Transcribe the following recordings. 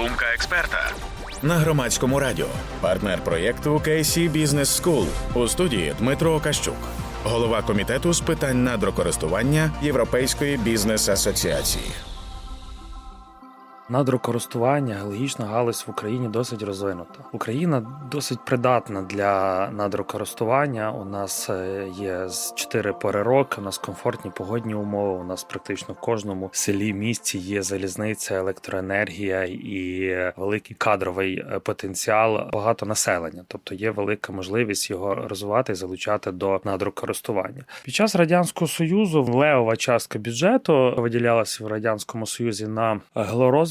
Думка експерта на громадському радіо. Партнер проєкту KC Business School. у студії Дмитро Кащук, голова комітету з питань надрокористування Європейської бізнес асоціації. Надрокористування, геологічна галузь в Україні досить розвинута. Україна досить придатна для надрокористування. У нас е, є з 4 пори року, у нас комфортні погодні умови. У нас практично в кожному селі місті є залізниця, електроенергія і е, великий кадровий е, потенціал, багато населення. Тобто є велика можливість його розвивати і залучати до надрокористування. Під час радянського союзу левова частка бюджету виділялася в радянському союзі на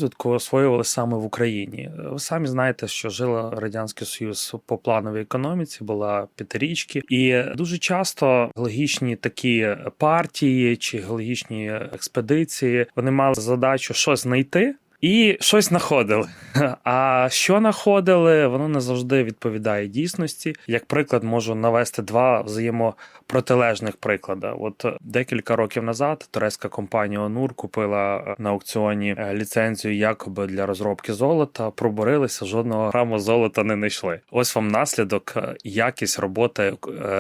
геолорозвитку, освоювали саме в Україні. Ви самі знаєте, що жила радянський союз по плановій економіці, була п'ятирічки, і дуже часто геологічні такі партії чи геологічні експедиції вони мали задачу щось знайти. І щось знаходили. А що знаходили, воно не завжди відповідає дійсності. Як приклад, можу навести два взаємопротилежних приклади. От декілька років назад турецька компанія Онур купила на аукціоні е, ліцензію якоби для розробки золота. Проборилися, жодного граму золота не знайшли. Ось вам наслідок е, якість роботи е,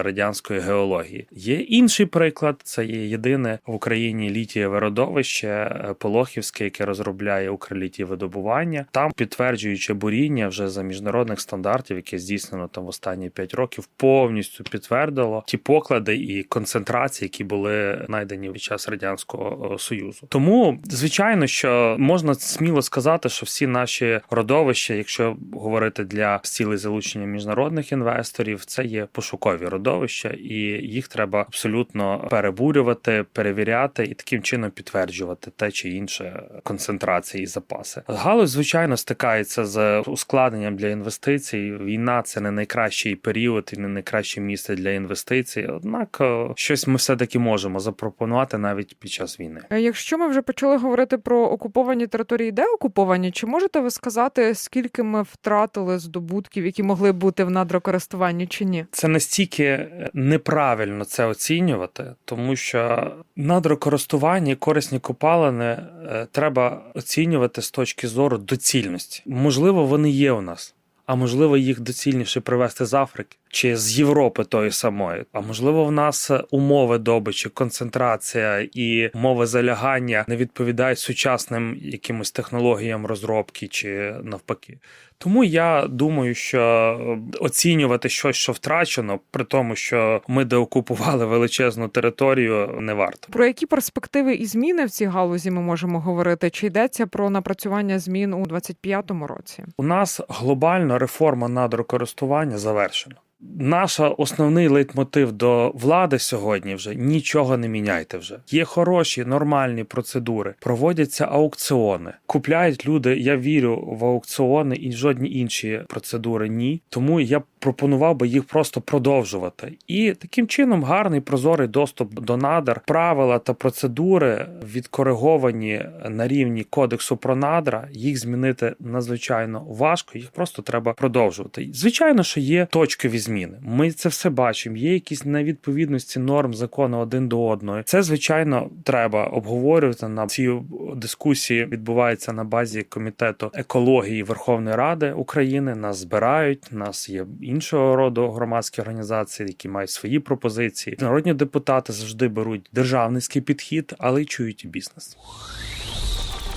радянської геології. Є інший приклад: це є єдине в Україні літієве родовище е, Полохівське, яке розробляє Укрліті видобування. Там підтверджуючи буріння вже за міжнародних стандартів, яке здійснено там в останні 5 років, повністю підтвердило ті поклади і концентрації, які були знайдені під час радянського е, союзу. Тому звичайно, що можна сміло сказати, що всі наші родовища, якщо говорити для цілей залучення міжнародних інвесторів, це є пошукові родовища, і їх треба абсолютно перебурювати, перевіряти і таким чином підтверджувати те чи інше концентрації і запаси. Галузь, звичайно, стикається з ускладненням для інвестицій. Війна це не найкращий період і не найкраще місце для інвестицій. Однак е, щось ми все таки можемо запропонувати навіть під час війни. Е, Якщо ми вже почали говорити про окуповані території, де окуповані, чи можете ви сказати, скільки ми втратили здобутків, які могли бути в надрокористуванні, чи ні? Це настільки неправильно це оцінювати, тому що надрокористування і корисні копалини е, треба оцінювати з точки зору доцільності. Можливо, вони є у нас. А можливо, їх доцільніше привезти з Африки чи з Європи тої самої. А можливо, в нас умови добичі, концентрація і умови залягання не відповідають сучасним якимось технологіям розробки чи навпаки. Тому я думаю, що оцінювати щось, що втрачено, при тому, що ми деокупували величезну територію, не варто. Про які перспективи і зміни в цій галузі ми можемо говорити? Чи йдеться про напрацювання змін у 25-му році? У нас глобально реформа надрокористування завершена. Наша основний лейтмотив до влади сьогодні вже нічого не міняйте. Вже є хороші нормальні процедури, проводяться аукціони, купляють люди. Я вірю в аукціони і жодні інші процедури ні. Тому я пропонував би їх просто продовжувати. І таким чином гарний прозорий доступ до надр, правила та процедури відкориговані на рівні кодексу про надра. Їх змінити надзвичайно важко. Їх просто треба продовжувати. Звичайно, що є точкові зміни. Ми це все бачимо. Є якісь невідповідності норм закону один до одного. Це звичайно треба обговорювати. На ці дискусії відбуваються на базі комітету екології Верховної Ради України. Нас збирають. Нас є іншого роду громадські організації, які мають свої пропозиції. Народні депутати завжди беруть державницький підхід, але й чують і бізнес.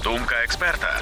Думка експерта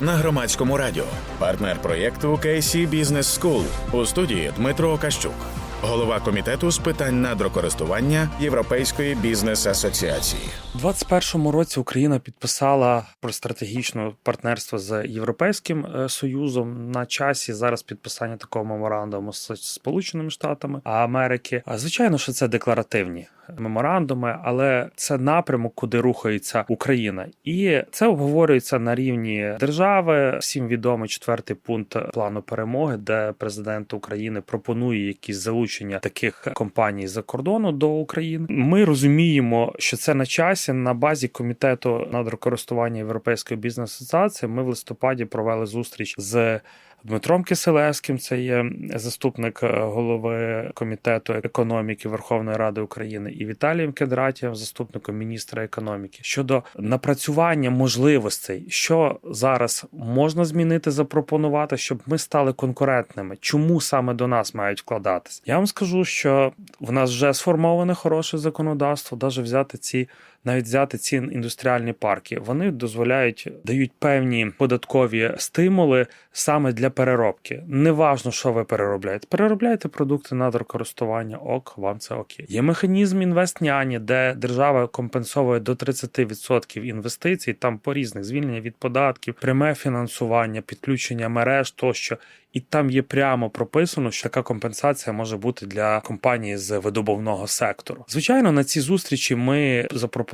на громадському радіо. Партнер проєкту KC Business School. у студії Дмитро Окащук, голова комітету з питань надрокористування Європейської бізнес асоціації. У 2021 році Україна підписала про стратегічне партнерство з Європейським е, Союзом на часі зараз підписання такого меморандуму з Сполученими Штатами Америки. А звичайно, що це декларативні меморандуми, але це напрямок, куди рухається Україна, і це обговорюється на рівні держави. Всім відомий четвертий пункт плану перемоги, де президент України пропонує якісь залучення таких компаній за кордону до України. Ми розуміємо, що це на часі на базі комітету надрокористування Європейської бізнес асоціації. Ми в листопаді провели зустріч з Дмитром Киселевським, це є заступник е, голови комітету економіки Верховної Ради України, і Віталієм Кедратієм, заступником міністра економіки, щодо напрацювання можливостей, що зараз можна змінити, запропонувати, щоб ми стали конкурентними. Чому саме до нас мають вкладатись? Я вам скажу, що в нас вже сформоване хороше законодавство, навіть взяти ці навіть взяти ці індустріальні парки. Вони дозволяють дають певні податкові стимули саме для переробки. Неважно, що ви переробляєте. Переробляєте продукти надрокористування, ок, вам це окей. Є механізм інвестняні, де держава компенсовує до 30% інвестицій, там по різних звільнення від податків, пряме фінансування, підключення мереж тощо. І там є прямо прописано, що така компенсація може бути для компанії з видобувного сектору. Звичайно, на ці зустрічі ми запропонували,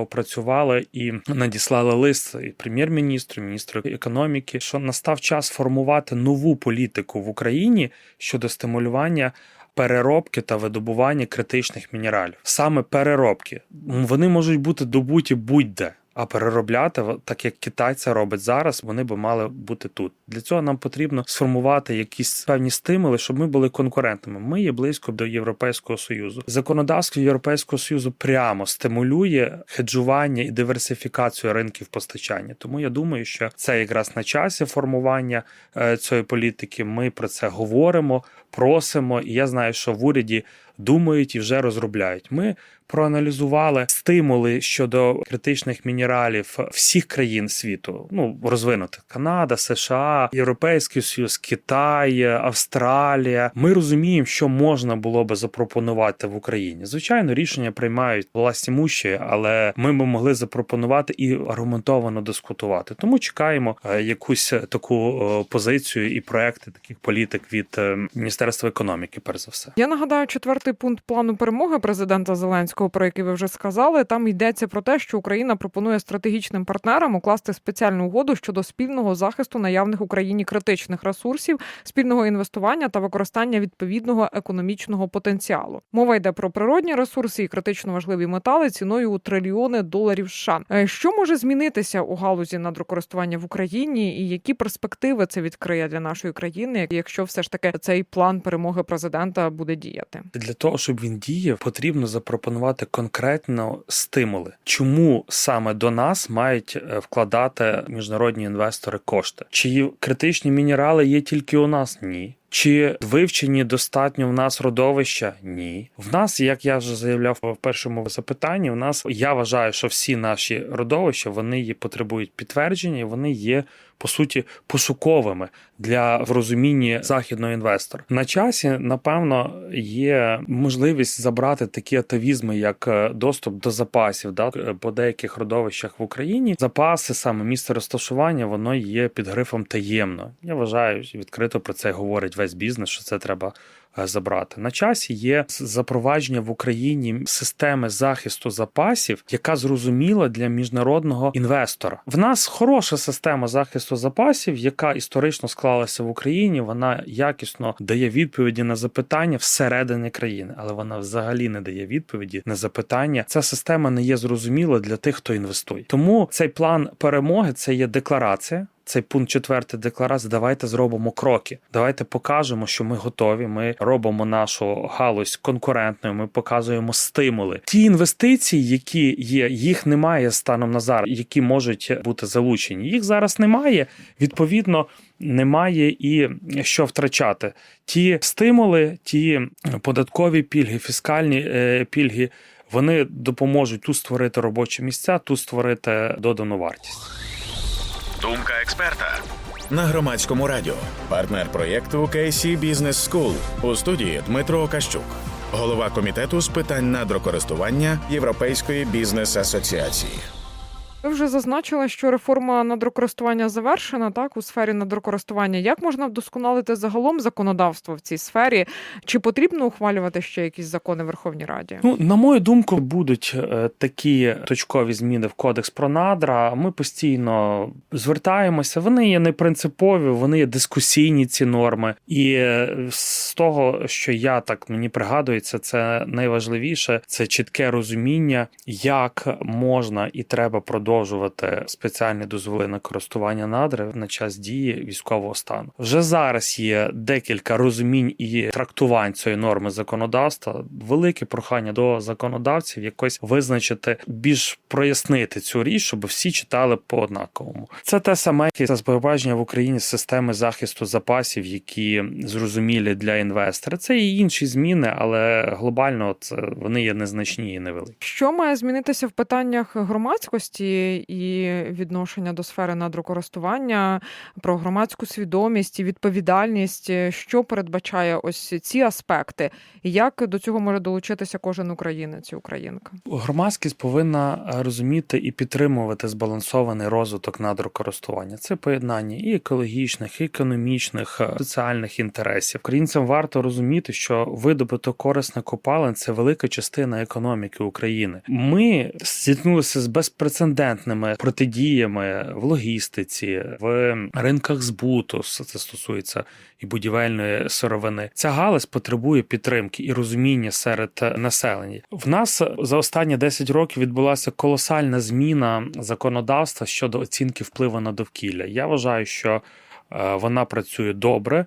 опрацювали і надіслали лист і прем'єр-міністру, міністру економіки, що настав час формувати нову політику в Україні щодо стимулювання. Переробки та видобування критичних мінералів, саме переробки, вони можуть бути добуті будь-де. А переробляти, так як Китай це робить зараз, вони би мали бути тут. Для цього нам потрібно сформувати якісь певні стимули, щоб ми були конкурентними. Ми є близько до Європейського союзу. Законодавство Європейського союзу прямо стимулює хеджування і диверсифікацію ринків постачання. Тому я думаю, що це якраз на часі формування е, цієї політики. Ми про це говоримо, просимо, і я знаю, що в уряді думають і вже розробляють. Ми проаналізували стимули щодо критичних мінералів всіх країн світу, ну розвинутих Канада, США, Європейський Союз, Китай, Австралія. Ми розуміємо, що можна було би запропонувати в Україні. Звичайно, рішення приймають власні мущі, але ми би могли запропонувати і аргументовано дискутувати. Тому чекаємо е, якусь таку е, позицію і проекти таких політик від е, Міністерства економіки. Перш за все, Я нагадаю, четвертий пункт плану перемоги президента Зеленського, про який ви вже сказали. Там йдеться про те, що Україна пропонує стратегічним партнерам укласти спеціальну угоду щодо спільного захисту наявних Україні критичних ресурсів, спільного інвестування та використання відповідного економічного потенціалу. Мова йде про природні ресурси і критично важливі метали ціною у трильйони доларів. США. Е, що може змінитися у галузі надрокористування в Україні, і які перспективи це відкриє для нашої країни, якщо все ж таки цей план перемоги президента буде діяти? для того, щоб він діяв, потрібно запропонувати конкретно стимули, чому саме до нас мають е, вкладати міжнародні інвестори кошти. Чи критичні мінерали є тільки у нас? Ні. Чи вивчені достатньо в нас родовища? Ні. В нас, як я вже заявляв в першому запитанні, у нас я вважаю, що всі наші родовища вони є потребують підтвердження, і вони є по суті пошуковими для в розумінні західного інвестора. На часі, напевно, є можливість забрати такі атавізми, як е, доступ до запасів, да по деяких родовищах в Україні. Запаси, саме місце розташування, воно є під грифом таємно. Я вважаю, відкрито про це говорить весь бізнес, що це треба е, забрати. На часі є запровадження в Україні системи захисту запасів, яка зрозуміла для міжнародного інвестора. В нас хороша система захисту запасів, яка історично склалася в Україні. Вона якісно дає відповіді на запитання всередині країни, але вона взагалі не дає відповіді на запитання. Ця система не є зрозуміла для тих, хто інвестує. Тому цей план перемоги це є декларація. Цей пункт четвертий декларації. Давайте зробимо кроки. Давайте покажемо, що ми готові. Ми робимо нашу галузь конкурентною. Ми показуємо стимули. Ті інвестиції, які є, їх немає станом на зараз, які можуть бути залучені. Їх зараз немає. Відповідно, немає і що втрачати. Ті стимули, ті податкові пільги, фіскальні е, пільги. Вони допоможуть тут створити робочі місця, тут створити додану вартість. Думка експерта на громадському радіо. Партнер проєкту KC Business School. у студії Дмитро Кащук, голова комітету з питань надрокористування Європейської бізнес асоціації. Ви вже зазначили, що реформа надрокористування завершена так у сфері надрокористування. Як можна вдосконалити загалом законодавство в цій сфері? Чи потрібно ухвалювати ще якісь закони в Верховній Раді? Ну, на мою думку, будуть е, такі точкові зміни в кодекс про надра. Ми постійно звертаємося. Вони є не принципові, вони є дискусійні ці норми. І е, з того, що я так мені пригадується, це найважливіше це чітке розуміння, як можна і треба продовжувати продовжувати спеціальні дозволи на користування надр на час дії військового стану. Вже зараз є декілька розумінь і трактувань цієї норми законодавства. Велике прохання до законодавців якось визначити більш прояснити цю річ, щоб всі читали по однаковому. Це те саме як і запровадження в Україні системи захисту запасів, які зрозумілі для інвестора. Це і інші зміни, але глобально це вони є незначні і невеликі. Що має змінитися в питаннях громадськості і відношення до сфери надрокористування, про громадську свідомість і відповідальність? Що передбачає ось ці аспекти? І як до цього може долучитися кожен українець і українка? Громадськість повинна е, розуміти і підтримувати збалансований розвиток надрокористування. Це поєднання і екологічних, і економічних, е, соціальних інтересів. Українцям варто розуміти, що видобуток корисних копалин це велика частина економіки України. Ми зіткнулися з безпрецедентними протидіями в логістиці, в ринках збуту. Це стосується і будівельної сировини. Ця галузь потребує підтримки і розуміння серед населення. В нас за останні 10 років відбулася колосальна зміна законодавства щодо оцінки впливу на довкілля. Я вважаю, що е, вона працює добре.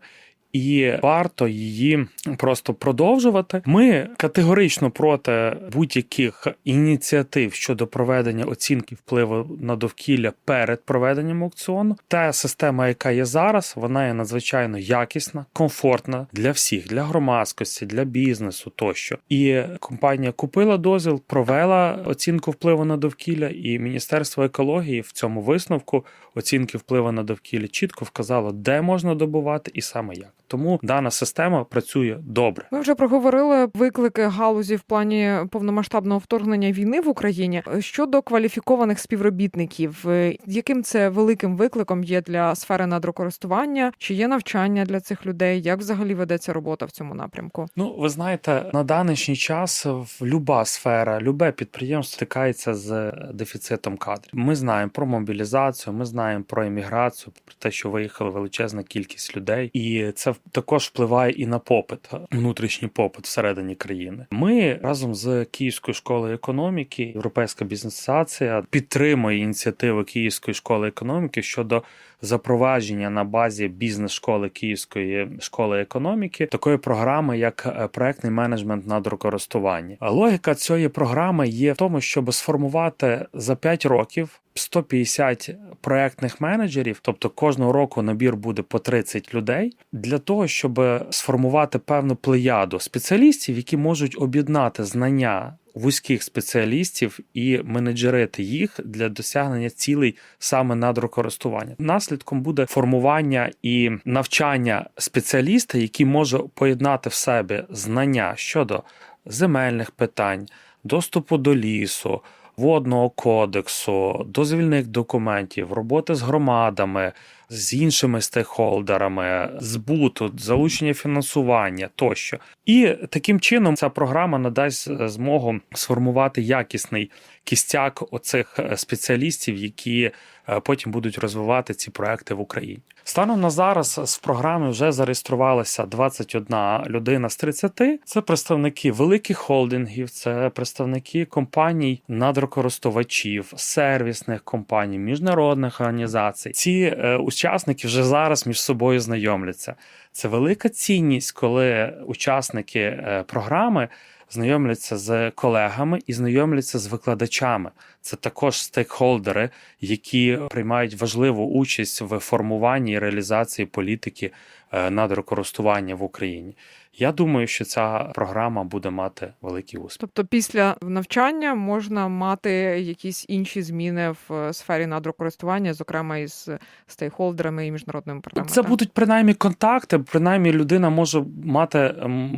І варто її просто продовжувати. Ми категорично проти будь-яких ініціатив щодо проведення оцінки впливу на довкілля перед проведенням аукціону. Та система, яка є зараз, вона є надзвичайно якісна, комфортна для всіх, для громадськості, для бізнесу тощо. І компанія купила дозвіл, провела оцінку впливу на довкілля, і Міністерство екології в цьому висновку оцінки впливу на довкілля чітко вказало, де можна добувати і саме як. Тому дана система працює добре. Ми вже проговорили виклики галузі в плані повномасштабного вторгнення війни в Україні щодо кваліфікованих співробітників. е, Яким це великим викликом є для сфери надрокористування? Чи є навчання для цих людей? Як взагалі ведеться робота в цьому напрямку? Ну, ви знаєте, на данішній час люба сфера, любе підприємство стикається з дефіцитом кадрів. Ми знаємо про мобілізацію, ми знаємо про імміграцію, про те, що виїхала величезна кількість людей, і це також впливає і на попит, внутрішній попит всередині країни. Ми разом з Київською школою економіки, Європейська бізнес асоціація підтримує ініціативи Київської школи економіки щодо запровадження на базі бізнес-школи Київської школи економіки такої програми, як е, проектний менеджмент надрокористування. Логіка цієї програми є в тому, щоб сформувати за 5 років. 150 проектних менеджерів, тобто кожного року набір буде по 30 людей, для того, щоб сформувати певну плеяду спеціалістів, які можуть об'єднати знання вузьких спеціалістів і менеджерити їх для досягнення цілей саме надрокористування. Наслідком буде формування і навчання спеціаліста, який може поєднати в себе знання щодо земельних питань, доступу до лісу. Водного кодексу, дозвільних документів, роботи з громадами, з іншими стейкхолдерами, збуту, залучення фінансування тощо. І таким чином ця програма надасть змогу сформувати якісний кістяк оцих е, спеціалістів, які е, потім будуть розвивати ці проекти в Україні. Станом на зараз з програми вже зареєструвалася 21 людина з 30. Це представники великих холдингів, це представники компаній надрокористувачів, сервісних компаній, міжнародних організацій. Ці е, учасники вже зараз між собою знайомляться. Це велика цінність, коли учасники е, програми знайомляться з колегами і знайомляться з викладачами. Це також стейкхолдери, які приймають важливу участь в формуванні і реалізації політики е, надрокористування в Україні. Я думаю, що ця програма буде мати великий успіх. Тобто, після навчання можна мати якісь інші зміни в е, сфері надрокористування, зокрема із стейкхолдерами і міжнародними партнерами. Це так? будуть принаймні контакти. Принаймні, людина може мати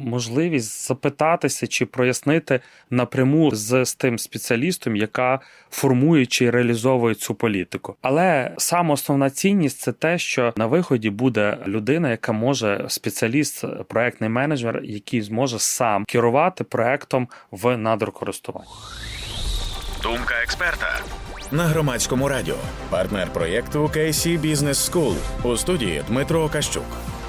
можливість запитатися чи прояснити напряму з, з тим спеціалістом, яка формує чи реалізовує цю політику. Але саме основна цінність це те, що на виході буде людина, яка може спеціаліст, проектний менеджер, який зможе сам керувати проектом в надрокористуванні. Думка експерта на громадському радіо. Партнер проєкту KC Business School. у студії Дмитро Кащук,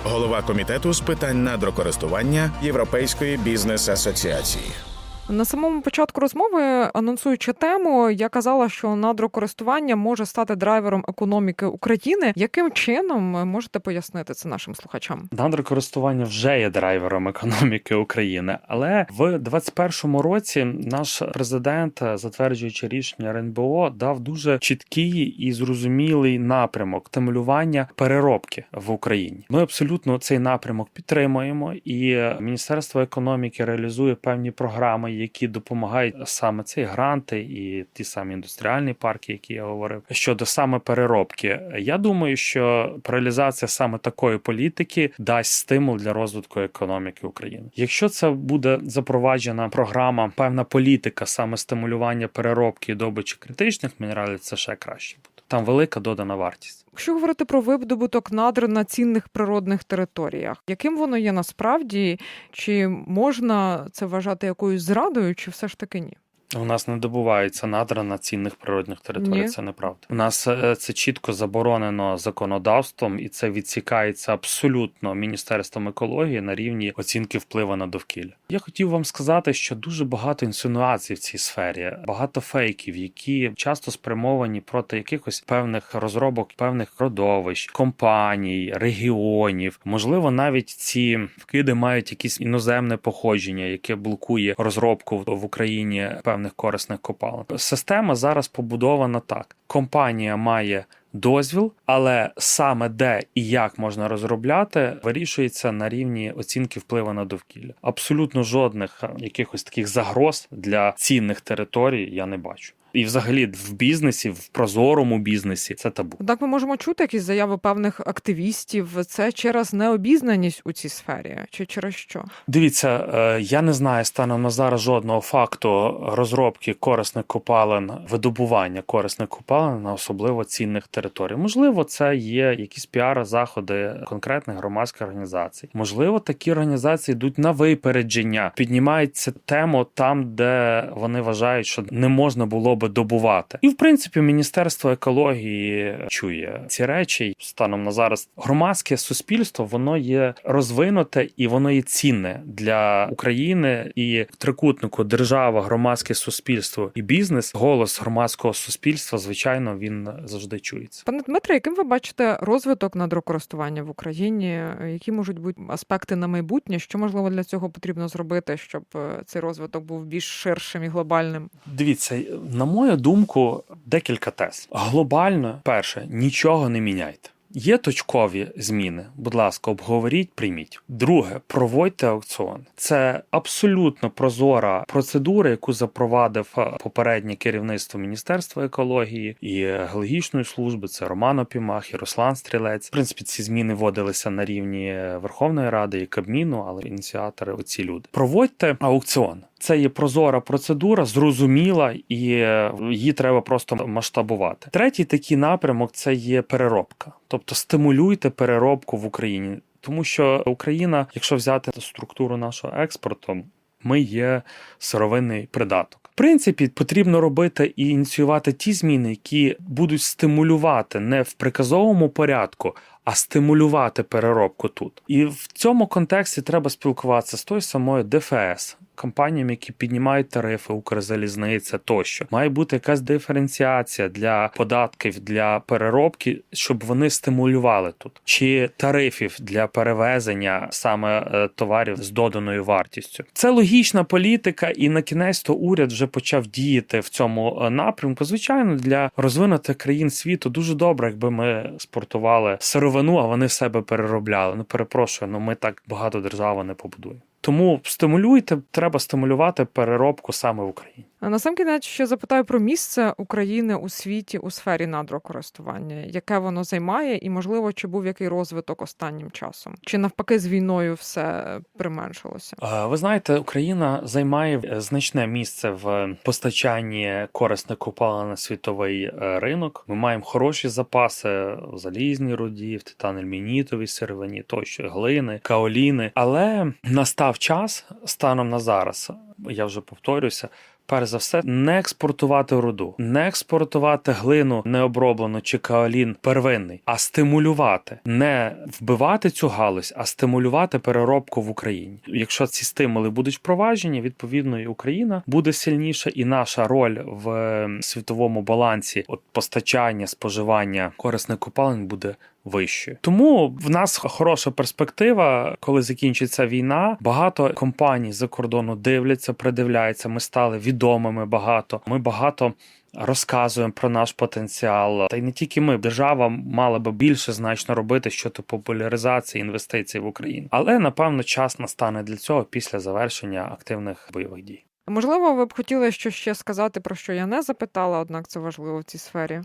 голова комітету з питань надрокористування Європейської бізнес асоціації. На самому початку розмови, анонсуючи тему, я казала, що надрокористування може стати драйвером економіки України. Яким чином можете пояснити це нашим слухачам? Надрокористування вже є драйвером економіки України, але в 2021 році наш президент, затверджуючи рішення РНБО, дав дуже чіткий і зрозумілий напрямок стимулювання переробки в Україні. Ми абсолютно цей напрямок підтримуємо, і Міністерство економіки реалізує певні програми, які допомагають саме ці гранти і ті самі індустріальні парки, які я говорив щодо саме переробки. Я думаю, що реалізація саме такої політики дасть стимул для розвитку економіки України. Якщо це буде запроваджена програма, певна політика саме стимулювання переробки і добичі критичних мінералів, це ще краще буде. Там велика додана вартість. Якщо говорити про видобуток надр на цінних природних територіях, яким воно є насправді, чи можна це вважати якоюсь зрадою, чи все ж таки ні? У нас не добуваються надра на цінних природних територіях. Це неправда. У нас е, це чітко заборонено законодавством, і це відсікається абсолютно міністерством екології на рівні оцінки впливу на довкілля. Я хотів вам сказати, що дуже багато інсинуацій в цій сфері, багато фейків, які часто спрямовані проти якихось певних розробок, певних родовищ, компаній, регіонів. Можливо, навіть ці вкиди мають якісь іноземне походження, яке блокує розробку в Україні певних корисних копалин. Система зараз побудована так: компанія має. Дозвіл, але саме де і як можна розробляти, вирішується на рівні оцінки впливу на довкілля. Абсолютно жодних е, якихось таких загроз для цінних територій я не бачу. І, взагалі, в бізнесі, в прозорому бізнесі це табу. Так ми можемо чути якісь заяви певних активістів. Це через необізнаність у цій сфері, чи через що? Дивіться, е, я не знаю станом на зараз жодного факту розробки корисних копалин, видобування корисних копалин на особливо цінних територій. Можливо, це є якісь піар-заходи конкретних громадських організацій. Можливо, такі організації йдуть на випередження, піднімають тему там, де вони вважають, що не можна було би добувати. І в принципі, міністерство екології чує ці речі станом на зараз. Громадське суспільство воно є розвинуте і воно є цінне для України і в трикутнику держава, громадське суспільство і бізнес. Голос громадського суспільства, звичайно, він завжди чується. Пане Дмитре, яким ви бачите розвиток надрокористування в Україні? Які можуть бути аспекти на майбутнє? Що можливо для цього потрібно зробити, щоб е, цей розвиток був більш ширшим і глобальним? Дивіться, на мою думку, декілька тез. Глобально, перше, нічого не міняйте. Є точкові зміни. Будь ласка, обговоріть, прийміть. Друге, проводьте аукціон. Це абсолютно прозора процедура, яку запровадив е, попереднє керівництво Міністерства екології і геологічної служби. Це Роман Опімах і Руслан Стрілець. В принципі, ці зміни вводилися на рівні Верховної Ради і Кабміну, але ініціатори оці люди. Проводьте аукціон. Це є прозора процедура, зрозуміла, і е, її треба просто масштабувати. Третій такий напрямок це є переробка, тобто стимулюйте переробку в Україні, тому що Україна, якщо взяти структуру нашого експорту, ми є сировинний придаток. В принципі, потрібно робити і ініціювати ті зміни, які будуть стимулювати не в приказовому порядку, а стимулювати переробку тут. І в цьому контексті треба спілкуватися з тою самою ДФС. Компаніями, які піднімають тарифи, Укрзалізниця тощо, має бути якась диференціація для податків для переробки, щоб вони стимулювали тут, чи тарифів для перевезення саме е, товарів з доданою вартістю. Це логічна політика, і на кінець то уряд вже почав діяти в цьому е, напрямку. Звичайно, для розвинутих країн світу дуже добре, якби ми спортували сировину, а вони себе переробляли. Ну перепрошую, ну ми так багато держави не побудуємо. Тому стимулюйте, треба стимулювати переробку саме в Україні. А на сам кінець ще запитаю про місце України у світі у сфері надрокористування, яке воно займає, і можливо, чи був який розвиток останнім часом, чи навпаки з війною все применшилося? Ви знаєте, Україна займає е, значне місце в постачанні корисних копалин на світовий е, ринок. Ми маємо хороші запаси в залізній руді, в титанельмінітовій сировині, тощо глини, каоліни. Але настав час станом на зараз я вже повторюся. Перш за все, не експортувати руду, не експортувати глину необроблену чи каолін первинний, а стимулювати, не вбивати цю галузь, а стимулювати переробку в Україні. Якщо ці стимули будуть впроваджені, відповідно і Україна буде сильніша, і наша роль в е, світовому балансі от постачання, споживання корисних копалин буде вищою. Тому в нас хороша перспектива, коли закінчиться війна. Багато компаній за кордону дивляться, придивляються. Ми стали відомими багато. Ми багато. Розказуємо про наш потенціал, та й не тільки ми. Держава мала би більше значно робити щодо популяризації інвестицій в Україну. Але напевно час настане для цього після завершення активних бойових дій. Можливо, ви б хотіли щось ще сказати, про що я не запитала, однак це важливо в цій сфері.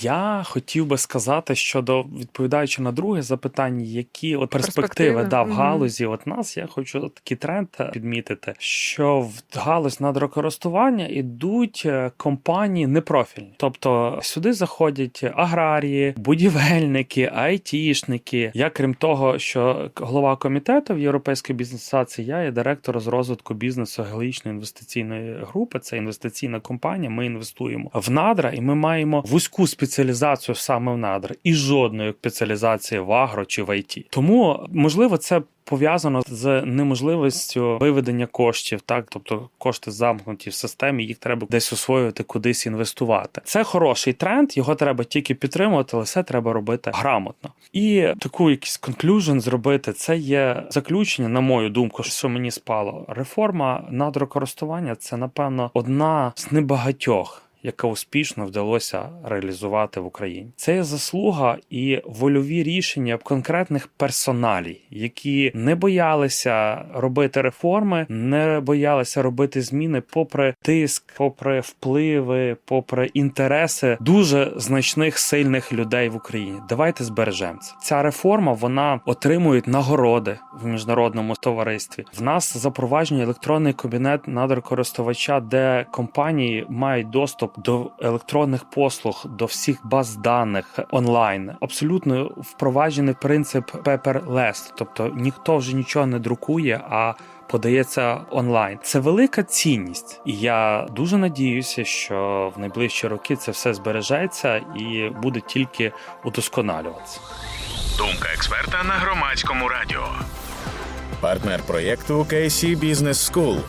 Я хотів би сказати щодо відповідаючи на друге запитання, які от перспективи, Перспективи, да, в мгм. галузі. От нас я хочу такий тренд підмітити, що в галузь надрокористування ідуть е, компанії непрофільні, тобто сюди заходять аграрії, будівельники, айтішники. Я крім того, що голова комітету в Європейській бізнес асоціації, я є директор з розвитку бізнесу геологічної інвестиційної групи. Це інвестиційна компанія. Ми інвестуємо в надра, і ми маємо вузьку спеціалізацію саме в надра і жодної спеціалізації в агро чи в ІТ. Тому можливо це. Пов'язано з неможливістю виведення коштів, так тобто кошти замкнуті в системі, їх треба десь освоювати, кудись інвестувати. Це хороший тренд, його треба тільки підтримувати, але все треба робити грамотно. І таку якийсь конклюжен зробити це є заключення, на мою думку, що мені спало. Реформа надрокористування це напевно одна з небагатьох. Яка успішно вдалося реалізувати в Україні, це є заслуга і вольові рішення конкретних персоналій, які не боялися робити реформи, не боялися робити зміни, попри тиск, попри впливи, попри інтереси дуже значних сильних людей в Україні. Давайте збережемо це. Ця реформа вона отримує нагороди в міжнародному товаристві. В нас запроваджений електронний кабінет надрокористувача, де компанії мають доступ до електронних послуг, до всіх баз даних онлайн. Абсолютно впроваджений принцип paperless, тобто ніхто вже нічого не друкує, а Подається онлайн. Це велика цінність, і я дуже надіюся, що в найближчі роки це все збережеться і буде тільки удосконалюватися. Думка експерта на громадському радіо. Партнер проєкту KC Business School